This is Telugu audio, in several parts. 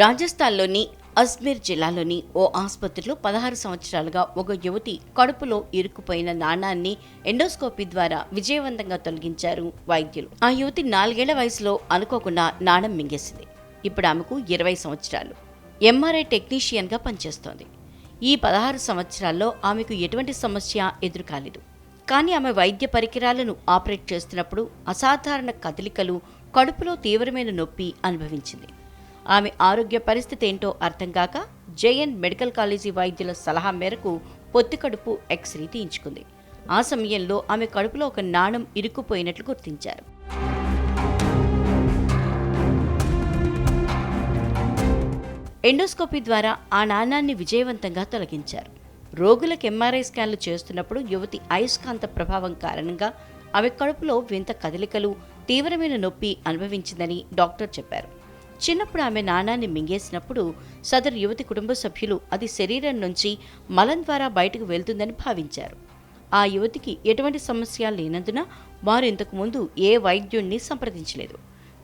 రాజస్థాన్లోని అజ్మీర్ జిల్లాలోని ఓ ఆసుపత్రిలో పదహారు సంవత్సరాలుగా ఒక యువతి కడుపులో ఇరుక్కుపోయిన నాణాన్ని ఎండోస్కోపీ ద్వారా విజయవంతంగా తొలగించారు వైద్యులు. ఆ యువతి నాలుగేళ్ళ వయసులో అనుకోకుండా నాణం మింగేసింది. ఇప్పుడు ఆమెకు ఇరవై సంవత్సరాలు. ఎంఆర్ఐ టెక్నీషియన్గా పనిచేస్తోంది. ఈ పదహారు సంవత్సరాల్లో ఆమెకు ఎటువంటి సమస్య ఎదురు కాలేదు కానీ ఆమె వైద్య పరికరాలను ఆపరేట్ చేస్తున్నప్పుడు అసాధారణ కదలికలు కడుపులో తీవ్రమైన నొప్పి అనుభవించింది. ఆమె ఆరోగ్య పరిస్థితి ఏంటో అర్థం కాక జేఎన్ మెడికల్ కాలేజీ వైద్యుల సలహా మేరకు పొత్తి కడుపు ఎక్స్రే తీయించుకుంది. ఆ సమయంలో ఆమె కడుపులో ఒక నాణం ఇరుక్కుపోయినట్లు గుర్తించారు. ఎండోస్కోపీ ద్వారా ఆ నాణాన్ని విజయవంతంగా తొలగించారు. రోగులకు ఎంఆర్ఐ స్కాన్లు చేస్తున్నప్పుడు యువతి అయస్కాంత ప్రభావం కారణంగా ఆమె కడుపులో వింత కదలికలు తీవ్రమైన నొప్పి అనుభవించిందని డాక్టర్ చెప్పారు. చిన్నప్పుడు ఆమె నాణాన్ని మింగేసినప్పుడు సదరు యువతి కుటుంబ సభ్యులు అది శరీరం నుంచి మలం ద్వారా బయటకు వెళ్తుందని భావించారు. ఆ యువతికి ఎటువంటి సమస్య లేనందున వారు ఇంతకుముందు ఏ వైద్యుణ్ణి సంప్రదించలేదు.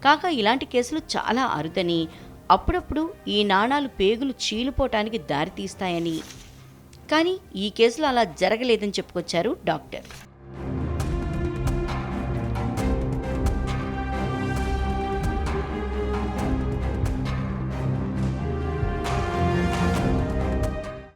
కాగా ఇలాంటి కేసులు చాలా అరుదని అప్పుడప్పుడు ఈ నాణాలు పేగులు చీలిపోవటానికి దారితీస్తాయని. కానీ ఈ కేసులో అలా జరగలేదని చెప్పుకొచ్చారు డాక్టర్.